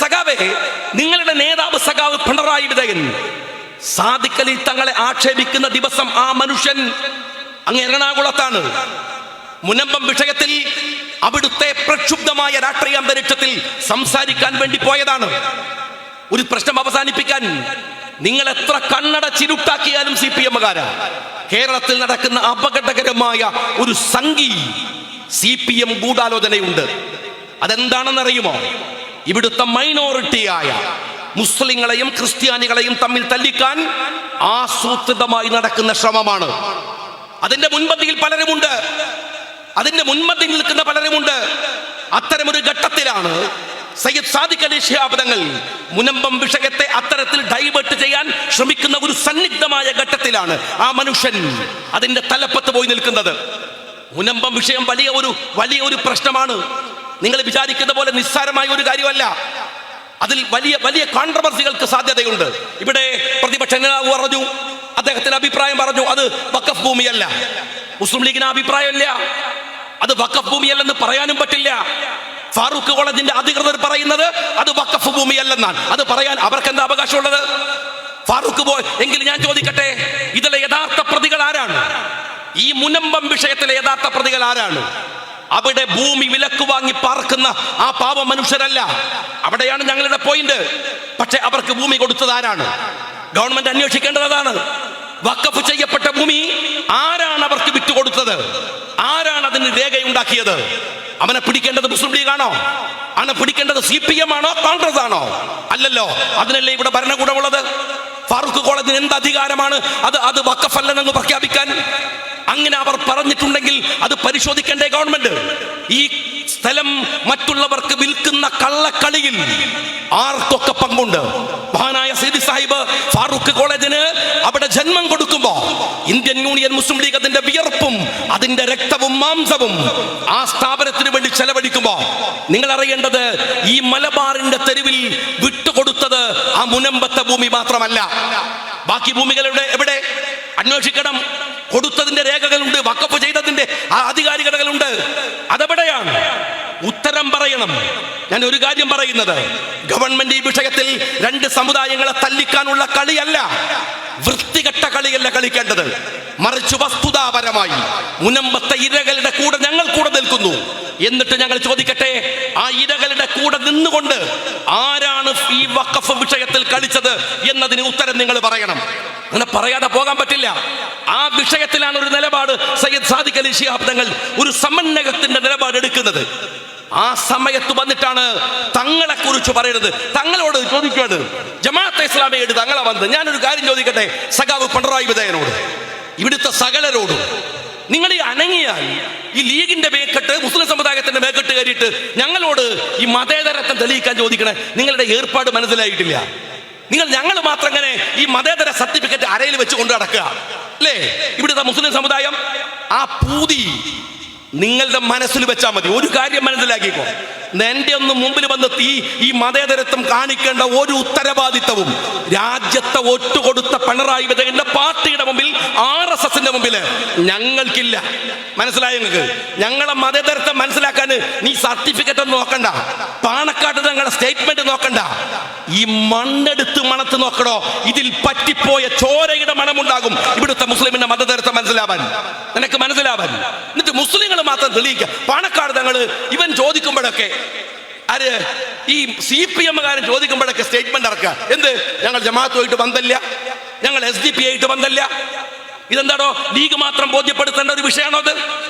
സഖാവേ നിങ്ങളുടെ നേതാവ് സഖാവ് പിണറായി വിജയൻ സാദിക്കലി തങ്ങളെ ആക്ഷേപിക്കുന്ന ദിവസം ആ മനുഷ്യൻ അങ്ങ് എറണാകുളത്താണ്. മുനമ്പം വിഷയത്തിൽ അവിടുത്തെ പ്രക്ഷുബ്ധമായ രാഷ്ട്രീയ അന്തരീക്ഷത്തിൽ സംസാരിക്കാൻ വേണ്ടി പോയതാണ്. ഒരു പ്രശ്നം അവസാനിപ്പിക്കാൻ നിങ്ങൾ എത്ര കണ്ണട ചിരുട്ടാക്കിയാലും സി പി കേരളത്തിൽ നടക്കുന്ന അപകടകരമായ ഒരു സംഘി സി പി എം ഗൂഢാലോചനയുണ്ട്. അതെന്താണെന്നറിയുമോ? ഇവിടുത്തെ മൈനോറിറ്റിയായ മുസ്ലിങ്ങളെയും ക്രിസ്ത്യാനികളെയും തമ്മിൽ തല്ലിക്കാൻ ആസൂത്രിതമായി നടക്കുന്ന ശ്രമമാണ്. അതിന്റെ മുൻപന്തിയിൽ പലരുമുണ്ട്. അതിന്റെ മുൻപന്തിയിൽ നിൽക്കുന്ന പലരുമുണ്ട്. അത്തരമൊരു ഘട്ടത്തിലാണ് സയ്യിദ് സാദിഖ് അലി ശിഹാബ്ദങ്ങൾ മുനമ്പം വിഷയത്തെ അത്തരത്തിൽ ഡൈവേർട്ട് ചെയ്യാൻ ശ്രമിക്കുന്ന ഒരു സന്നിഗ്ധമായ ഘട്ടത്തിലാണ് ആ മനുഷ്യൻ അതിന്റെ തലപ്പത്ത് പോയി നിൽക്കുന്നത്. മുനമ്പം വിഷയം വലിയ ഒരു വലിയ ഒരു പ്രശ്നമാണ്. നിങ്ങൾ വിചാരിക്കുന്ന പോലെ നിസ്സാരമായ ഒരു കാര്യമല്ല. അതിൽ വലിയ വലിയ കോൺട്രവേഴ്സികൾക്ക് സാധ്യതയുണ്ട്. ഇവിടെ പ്രതിപക്ഷ നേതാവ് പറഞ്ഞു അദ്ദേഹത്തിന്റെ അഭിപ്രായം പറഞ്ഞു അത് വക്കഫ് ഭൂമിയല്ല. മുസ്ലിം ലീഗിന് അഭിപ്രായമല്ല. അത് വക്കഫ് ഭൂമിയല്ലെന്ന് പറയാനും പറ്റില്ല. ഫാറൂഖ് കോളേജിന്റെ അധികൃതർ പറയുന്നത് അത് വക്കഫ് ഭൂമിയല്ലെന്നാണ്. അത് പറയാൻ അവർക്ക് എന്താ അവകാശമുള്ളത്? ഫാറൂഖ് പോയി എങ്കിൽ ഞാൻ ചോദിക്കട്ടെ ഇതിലെ യഥാർത്ഥ പ്രതികൾ ആരാണ്? ഈ മുനമ്പം വിഷയത്തിലെ യഥാർത്ഥ പ്രതികൾ ആരാണ്? അവിടെ ഭൂമി വിലക്ക് വാങ്ങി പാർക്കുന്ന ആ പാവ മനുഷ്യരല്ല. അവിടെയാണ് ഞങ്ങളുടെ പോയിന്റ് പക്ഷെ അവർക്ക് ഭൂമി കൊടുത്തത് ആരാണ്? ഗവൺമെന്റ് അന്വേഷിക്കേണ്ടത് അതാണ്. വക്കഫ് ചെയ്യപ്പെട്ട ഭൂമി ആരാണ് അവർക്ക് വിറ്റുകൊടുത്തത് ആരാണ് അതിന് രേഖയുണ്ടാക്കിയത്? അവനെ പിടിക്കേണ്ടത് മുസ്ലിം ലീഗാണോ അവനെ പിടിക്കേണ്ടത് സി പി എം ആണോ? കോൺഗ്രസ് ആണോ? അല്ലല്ലോ അതിനല്ലേ ഇവിടെ ഭരണകൂടമുള്ളത്? ഫാറൂഖ് കോളേജിന് എന്ത് അധികാരമാണ്? അത് അത് വക്കഫല്ലെന്ന് പ്രഖ്യാപിക്കാൻ? അങ്ങനെ അവർ പറഞ്ഞിട്ടുണ്ടെങ്കിൽ അത് പരിശോധിക്കേണ്ടേ ഗവൺമെന്റ്. ഈ സ്ഥലം മറ്റുള്ളവർക്ക് വിൽക്കുന്ന കള്ളക്കളിയിൽ ആർക്കൊക്കെ പങ്കുണ്ട്? മഹാനായ സീതി സാഹിബ് ഫാറൂഖ് കോളേജിന് അവിടെ ജന്മം കൊടുക്കുമ്പോ ഇന്ത്യൻ യൂണിയൻ മുസ്ലിം ലീഗ് അതിന്റെ വിയർപ്പും അതിന്റെ രക്തവും മാംസവും ആ സ്ഥാപനത്തിന് വേണ്ടി ചെലവഴിക്കുമ്പോ നിങ്ങൾ അറിയേണ്ടത് ഈ മലബാറിന്റെ തെരുവിൽ വിട്ടുകൊടുത്തത് ആ മുനമ്പത്തെ ഭൂമി മാത്രമല്ല. ബാക്കി ഭൂമികളുടെ എവിടെ? അന്വേഷിക്കണം. കൊടുത്തതിന്റെ രേഖകളുണ്ട് വക്കപ്പ് ചെയ്തതിന്റെ ആ അധികാരികളുണ്ട് അതെവിടെയാണ്? ഉത്തരം പറയണം. ഞാൻ ഒരു കാര്യം പറയുന്നത്. ഗവൺമെന്റ് ഈ വിഷയത്തിൽ രണ്ട് സമുദായങ്ങളെ തല്ലിക്കാനുള്ള കളിയല്ല വൃത്തികെട്ട കളിയല്ല കളിക്കേണ്ടത്. മറിച്ച് വസ്തുതാപരമായി മുനമ്പത്തെ ഇരകളുടെ കൂടെ ഞങ്ങൾ കൂടെ നിൽക്കുന്നു. എന്നിട്ട് ഞങ്ങൾ ചോദിക്കട്ടെ ആ ഇരകളുടെ കൂടെ നിന്നുകൊണ്ട് ആരാണ് ഈ വഖഫ് വിഷയത്തിൽ കളിച്ചത് എന്നതിന് ഉത്തരം നിങ്ങൾ പറയണം. അങ്ങനെ പറയാതെ പോകാൻ പറ്റില്ല. ആ വിഷയത്തിലാണ് ഒരു നിലപാട് സയ്യിദ് സാദിഖ് അലി ഷിഹാബ് തങ്ങൾ ഒരു സമന്വയത്തിന്റെ നിലപാട് എടുക്കുന്നത്. ആ സമയത്ത് വന്നിട്ടാണ് തങ്ങളെ കുറിച്ച് പറയുന്നത്. തങ്ങളോട് ചോദിക്കുകയാണ് ജമാഅത്തെ ഇസ്ലാമിയോട് തങ്ങളെ വന്നത്? ഞാനൊരു കാര്യം ചോദിക്കട്ടെ സഖാവ് പിണറായി വിധേയനോട് ഇവിടുത്തെ സകലരോടും. നിങ്ങൾ ഈ അനങ്ങിയാൽ ഈ ലീഗിന്റെ മേക്കെട്ട് മുസ്ലിം സമുദായത്തിന്റെ മേക്കെട്ട് കയറിയിട്ട് ഞങ്ങളോട് ഈ മതേതരത്വം തെളിയിക്കാൻ ചോദിക്കണേ നിങ്ങളുടെ ഏർപ്പാട് മനസ്സിലായിട്ടില്ല. നിങ്ങൾ ഞങ്ങൾ മാത്രം ഇങ്ങനെ ഈ മതേതര സർട്ടിഫിക്കറ്റ് അരയിൽ വെച്ച് കൊണ്ട് നടക്കുക. അല്ലേ? ഇവിടുത്തെ മുസ്ലിം സമുദായം ആ പൂതി നിങ്ങളുടെ മനസ്സിൽ വെച്ചാൽ മതി. ഒരു കാര്യം മനസ്സിലാക്കിക്കോ. എന്റെ ഒന്ന് മുമ്പിൽ വന്ന് തീ ഈ മതേതരത്വം കാണിക്കേണ്ട ഒരു ഉത്തരവാദിത്തവും. രാജ്യത്തെ ഒറ്റുകൊടുത്ത പിണറായി വിജയന്റെ പാർട്ടിയുടെ മുമ്പിൽ ആർ എസ് എസിന്റെ മുമ്പിൽ ഞങ്ങൾക്കില്ല. മനസ്സിലായോ നിങ്ങൾക്ക്? ഞങ്ങളെ മതേതരത്വം മനസ്സിലാക്കാൻ നീ സർട്ടിഫിക്കറ്റ് ഒന്നും നോക്കണ്ട. പാണക്കാട്ട് ഞങ്ങളുടെ സ്റ്റേറ്റ്മെന്റ് നോക്കണ്ട. ഈ മണ്ണെടുത്ത് മണത്ത് നോക്കണോ? ഇതിൽ പറ്റിപ്പോയ ചോരയുടെ മണമുണ്ടാകും ഇവിടുത്തെ മുസ്ലിമിന്റെ മതതരത്വം മനസ്സിലാവാൻ. നിനക്ക് മനസ്സിലാവാൻ? എന്നിട്ട് മുസ്ലിങ്ങൾ മാത്രം തെളിയിക്കുക പാണക്കാട് തങ്ങൾ ഇവൻ ചോദിക്കുമ്പോഴൊക്കെ ആര് ഈ സി പി എമ്മുകാരൻ ചോദിക്കുമ്പോഴൊക്കെ സ്റ്റേറ്റ്മെന്റ് ഇറക്കുക. എന്ത്? ഞങ്ങൾ ജമാഅത്തുമായിട്ട് ബന്ധമില്ല. ഞങ്ങൾ എസ് ഡി പി ആയിട്ട് ബന്ധമില്ല. ഇതെന്താണോ ലീഗ് മാത്രം ബോധ്യപ്പെടുത്തേണ്ട ഒരു വിഷയമാണോ അത്?